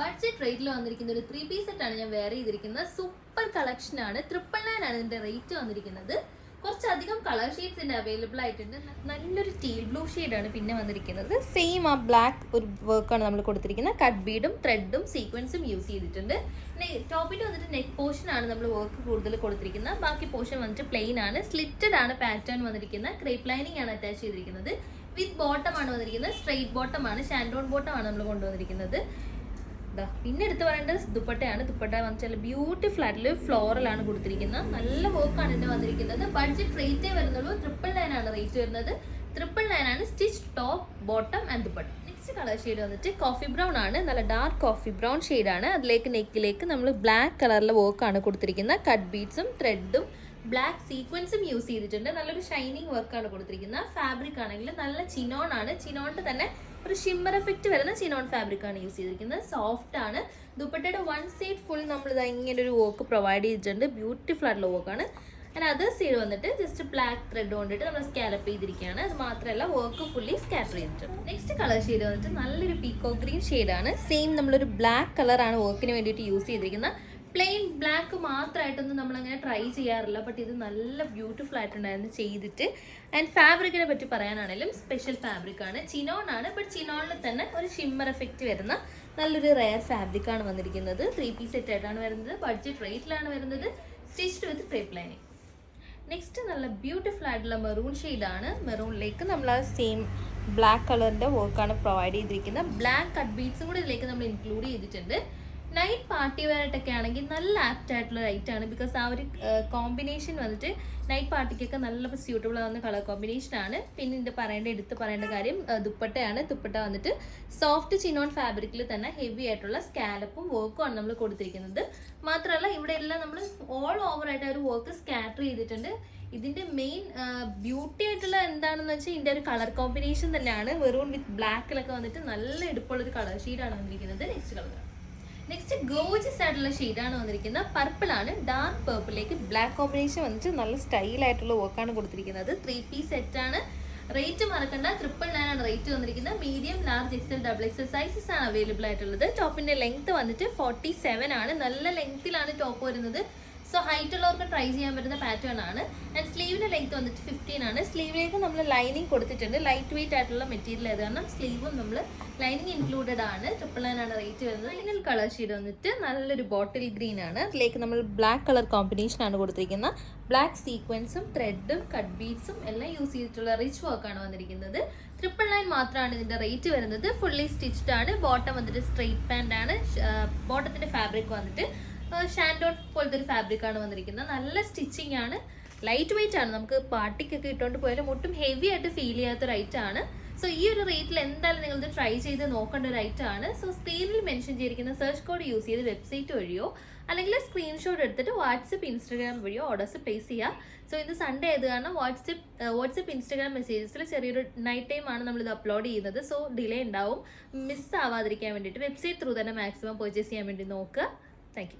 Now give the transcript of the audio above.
Budget റേറ്റിൽ വന്നിരിക്കുന്ന ഒരു ത്രീ പീസ് സെറ്റ് ആണ് ഞാൻ വെയർ ചെയ്തിരിക്കുന്നത്. സൂപ്പർ കളക്ഷൻ ആണ്. ട്രിപ്പിൾ നയൻ ആണ് ഇതിന്റെ റേറ്റ് വന്നിരിക്കുന്നത്. കുറച്ചധികം കളർ ഷെയ്ഡ്സ് ഇതിന്റെ അവൈലബിൾ ആയിട്ടുണ്ട്. നല്ലൊരു ടീൽ ബ്ലൂ ആണ് പിന്നെ വന്നിരിക്കുന്നത്. സെയിം ആ ബ്ലാക്ക് ഒരു വർക്കാണ് നമ്മൾ കൊടുത്തിരിക്കുന്നത്. കട്ട് ബീഡും ത്രെഡും സീക്വൻസും യൂസ് ചെയ്തിട്ടുണ്ട്. ടോപ്പിന്റെ വന്നിട്ട് നെക്ക് പോർഷൻ ആണ് നമ്മൾ വർക്ക് കൂടുതൽ കൊടുത്തിരിക്കുന്നത്. ബാക്കി പോർഷൻ വന്നിട്ട് പ്ലെയിൻ ആണ്. സ്ലിറ്റഡ് ആണ് പാറ്റേൺ വന്നിരിക്കുന്നത്. ക്രേപ്പ് ലൈനിങ് ആണ് അറ്റാച്ച് ചെയ്തിരിക്കുന്നത്. വിത്ത് ബോട്ടം ആണ് വന്നിരിക്കുന്നത്. സ്ട്രെയിറ്റ് ബോട്ടം ആണ്. ഷാൻഡോൺ ബോട്ടം ആണ് നമ്മൾ കൊണ്ടുവന്നിരിക്കുന്നത്. ദാ പിന്നെ എടുത്ത് പറയേണ്ടത് ദുപ്പട്ടയാണ്. ദുപ്പട്ട വെച്ചാൽ ബ്യൂട്ടിഫുൾ ആയിട്ടുള്ള ഫ്ലോറൽ ആണ് കൊടുത്തിരിക്കുന്നത്. നല്ല വർക്കാണ് ഇതിന് വന്നിരിക്കുന്നത്. ബഡ്ജറ്റ് റേറ്റേ വരുന്നുള്ളൂ. ട്രിപ്പിൾ നയൻ ആണ് റേറ്റ് വരുന്നത്. ട്രിപ്പിൾ നയൻ ആണ് stitch top bottom and dupatta. Next colour shade വന്നിട്ട് കോഫി ബ്രൗൺ ആണ്. നല്ല ഡാർക്ക് കോഫി ബ്രൗൺ ആണ്. അതിലേക്ക് നെക്കിലേക്ക് നമ്മൾ ബ്ലാക്ക് കളറിലെ വർക്കാണ് കൊടുത്തിരിക്കുന്നത്. കട്ട് ബീഡ്സും ത്രെഡും ബ്ലാക്ക് സീക്വൻസും യൂസ് ചെയ്തിട്ടുണ്ട്. നല്ലൊരു ഷൈനിങ് വർക്കാണ് കൊടുത്തിരിക്കുന്നത്. ഫാബ്രിക് ആണെങ്കിൽ നല്ല ചിനോൺ ആണ്. ചിനോണിന്റെ തന്നെ ഒരു ഷിമ്മർ എഫക്റ്റ് വരുന്ന ചിനോൺ ഫാബ്രിക് ആണ് യൂസ് ചെയ്തിരിക്കുന്നത്. സോഫ്റ്റ് ആണ്. ദുപ്പട്ടയുടെ വൺ സൈഡ് ഫുൾ നമ്മൾ ഇത് ഇങ്ങനെ ഒരു വർക്ക് പ്രൊവൈഡ് ചെയ്തിട്ടുണ്ട്. ബ്യൂട്ടിഫുൾ ആയിട്ടുള്ള വർക്കാണ് ആൻഡ് അതർ സൈഡ് വന്നിട്ട് ജസ്റ്റ് ബ്ലാക്ക് ത്രെഡ് കൊണ്ടിട്ട് നമ്മൾ സ്കാലപ്പ് ചെയ്തിരിക്കുകയാണ്. അത് മാത്രമല്ല വർക്ക് ഫുള്ളി സ്കാറ്റർ ചെയ്തിട്ടുണ്ട്. നെക്സ്റ്റ് കളർ ഷെയ്ഡ് വന്നിട്ട് നല്ലൊരു പീക്കോ ഗ്രീൻ ഷെയ്ഡാണ് സെയിം നമ്മളൊരു ബ്ലാക്ക് കളറാണ് വർക്കിന് വേണ്ടിയിട്ട് യൂസ് ചെയ്തിരിക്കുന്നത്. പ്ലെയിൻ ബ്ലാക്ക് മാത്രമായിട്ടൊന്നും നമ്മളങ്ങനെ ട്രൈ ചെയ്യാറില്ല. ബട്ട് ഇത് നല്ല ബ്യൂട്ടിഫുൾ ആയിട്ടുണ്ടായിരുന്നു ചെയ്തിട്ട്. ആൻഡ് ഫാബ്രിക്കിനെ പറ്റി പറയാനാണെങ്കിലും സ്പെഷ്യൽ ഫാബ്രിക് ആണ്. ചിനോൺ ആണ്. ബട്ട് ചിനോണിൽ തന്നെ ഒരു ഷിമ്മർ എഫക്റ്റ് വരുന്ന നല്ലൊരു റെയർ ഫാബ്രിക് ആണ് വന്നിരിക്കുന്നത്. ത്രീ പീസ് സെറ്റ് ആയിട്ടാണ് വരുന്നത്. ബഡ്ജറ്റ് റേറ്റിലാണ് വരുന്നത്. Stitched with crepe lining next നല്ല ബ്യൂട്ടിഫുൾ ആയിട്ടുള്ള മെറൂൺ ഷെയ്ഡാണ് മെറൂണിലേക്ക് നമ്മൾ ആ സെയിം ബ്ലാക്ക് കളറിന്റെ വർക്കാണ് പ്രൊവൈഡ് ചെയ്തിരിക്കുന്നത്. ബ്ലാക്ക് കട്ട് ബീഡ്സും കൂടി ഇതിലേക്ക് നമ്മൾ ഇൻക്ലൂഡ് ചെയ്തിട്ടുണ്ട്. നൈറ്റ് പാർട്ടി വെയറായിട്ടൊക്കെ ആണെങ്കിൽ നല്ല ആപ്റ്റ് ആയിട്ടുള്ള ലൈറ്റ് ആണ്. ബിക്കോസ് ആ ഒരു കോമ്പിനേഷൻ വന്നിട്ട് നൈറ്റ് പാർട്ടിക്കൊക്കെ നല്ല സ്യൂട്ടബിൾ ആവുന്ന കളർ കോമ്പിനേഷൻ ആണ്. പിന്നെ ഇതിന്റെ പറയേണ്ട എടുത്ത് പറയേണ്ട കാര്യം ദുപ്പട്ടയാണ്. ദുപ്പട്ട വന്നിട്ട് സോഫ്റ്റ് ചിനോൺ ഫാബ്രിക്കിൽ തന്നെ ഹെവി ആയിട്ടുള്ള സ്കാലപ്പും വർക്കും ആണ് നമ്മൾ കൊടുത്തിരിക്കുന്നത്. മാത്രമല്ല ഇവിടെ എല്ലാം നമ്മൾ ഓൾ ഓവർ ആയിട്ട് ഒരു വർക്ക് സ്കാറ്റർ ചെയ്തിട്ടുണ്ട്. ഇതിന്റെ മെയിൻ ബ്യൂട്ടി ആയിട്ടുള്ള എന്താണെന്ന് വെച്ചാൽ ഇതിന്റെ ഒരു കളർ കോമ്പിനേഷൻ തന്നെയാണ്. വെറൂൺ വിത്ത് ബ്ലാക്കിലൊക്കെ വന്നിട്ട് നല്ല എടുപ്പുള്ള ഒരു കളർ ഷീഡാണ് വന്നിരിക്കുന്നത്. നെക്സ്റ്റ് കളർ നെക്സ്റ്റ് ഗോജസ് ആയിട്ടുള്ള ഷെയ്ഡാണ് വന്നിരിക്കുന്നത്. പർപ്പിൾ ആണ്. ഡാർക്ക് പേർപ്പിളിലേക്ക് ബ്ലാക്ക് കോമ്പിനേഷൻ വന്നിട്ട് നല്ല സ്റ്റൈൽ ആയിട്ടുള്ള വർക്കാണ് കൊടുത്തിരിക്കുന്നത്. ത്രീ പീസ് സെറ്റ് ആണ്. റേറ്റ് മറക്കണ്ട. ട്രിപ്പിൾ നയൻ ആണ് റേറ്റ് വന്നിരിക്കുന്നത്. Medium large XL double XL sizes ആണ് അവൈലബിൾ ആയിട്ടുള്ളത്. ടോപ്പിന്റെ ലെങ്ത് വന്നിട്ട് ഫോർട്ടി സെവൻ ആണ്. നല്ല ലെങ്ത്തിലാണ് ടോപ്പ് വരുന്നത്. സോ ഹൈറ്റ് ഉള്ളവർക്ക് ട്രൈ ചെയ്യാൻ പറ്റുന്ന പാറ്റേൺ ആണ്. ആൻഡ് സ്ലീവിന്റെ ലെങ്ത് വന്നിട്ട് ഫിഫ്റ്റീൻ ആണ്. സ്ലീവിലേക്ക് നമ്മൾ ലൈനിങ് കൊടുത്തിട്ടുണ്ട്. ലൈറ്റ് വെയിറ്റ് ആയിട്ടുള്ള മെറ്റീരിയൽ ആയത് കാരണം സ്ലീവും നമ്മൾ ലൈനിങ് ഇൻക്ലൂഡഡ് ആണ്. ട്രിപ്പിൾ നയൻ ആണ് റേറ്റ് വരുന്നത്. ഫൈനൽ കളർ ഷെയ്ഡ് വന്നിട്ട് നല്ലൊരു ബോട്ടിൽ ഗ്രീൻ ആണ്. ഇതിലേക്ക് നമ്മൾ ബ്ലാക്ക് കളർ കോമ്പിനേഷൻ ആണ് കൊടുത്തിരിക്കുന്നത്. ബ്ലാക്ക് സീക്വൻസും ത്രെഡും കട്ട് ബീഡ്സും എല്ലാം യൂസ് ചെയ്തിട്ടുള്ള റിച്ച് വർക്കാണ് വന്നിരിക്കുന്നത്. ട്രിപ്പിൾ നയൻ മാത്രമാണ് ഇതിന്റെ റേറ്റ് വരുന്നത്. ഫുള്ളി സ്റ്റിച്ച്ഡ് ആണ്. ബോട്ടം വന്നിട്ട് സ്ട്രെയിറ്റ് പാന്റ് ആണ്. ബോട്ടത്തിന്റെ ഫാബ്രിക് വന്നിട്ട് ഷാൻഡോൺ പോലത്തെ ഒരു ഫാബ്രിക് ആണ് വന്നിരിക്കുന്നത്. നല്ല സ്റ്റിച്ചിങ് ആണ്. ലൈറ്റ് വെയിറ്റ് ആണ്. നമുക്ക് പാർട്ടിക്കൊക്കെ ഇട്ടുകൊണ്ട് പോയാലും ഒട്ടും ഹെവി ആയിട്ട് ഫീൽ ചെയ്യാത്ത ഒരു ആണ്. സോ ഈ ഒരു റേറ്റിൽ എന്തായാലും നിങ്ങൾ ഇത് ട്രൈ ചെയ്ത് നോക്കേണ്ട ഒരു ഐറ്റം ആണ്. സോ സ്ക്രീനിൽ മെൻഷൻ ചെയ്തിരിക്കുന്ന സെർച്ച് കോഡ് യൂസ് ചെയ്ത് വെബ്സൈറ്റ് വഴിയോ അല്ലെങ്കിൽ സ്ക്രീൻഷോട്ട് എടുത്തിട്ട് വാട്സപ്പ് ഇൻസ്റ്റാഗ്രാം വഴിയോ ഓർഡേഴ്സ് പ്ലേസ് ചെയ്യുക സോ ഇത് സൺഡേ ആയത് കാരണം വാട്സപ്പ് വാട്സപ്പ് ഇൻസ്റ്റാഗ്രാം മെസ്സേജസിൽ ചെറിയൊരു നൈറ്റ് ടൈം ആണ് നമ്മൾ ഇത് അപ്ലോഡ് ചെയ്യുന്നത്. സോ ഡിലേ ഉണ്ടാവും മിസ് ആവാതിരിക്കാൻ വേണ്ടിയിട്ട് വെബ്സൈറ്റ് ത്രൂ തന്നെ മാക്സിമം പർച്ചേസ് ചെയ്യാൻ വേണ്ടി നോക്കുക താങ്ക്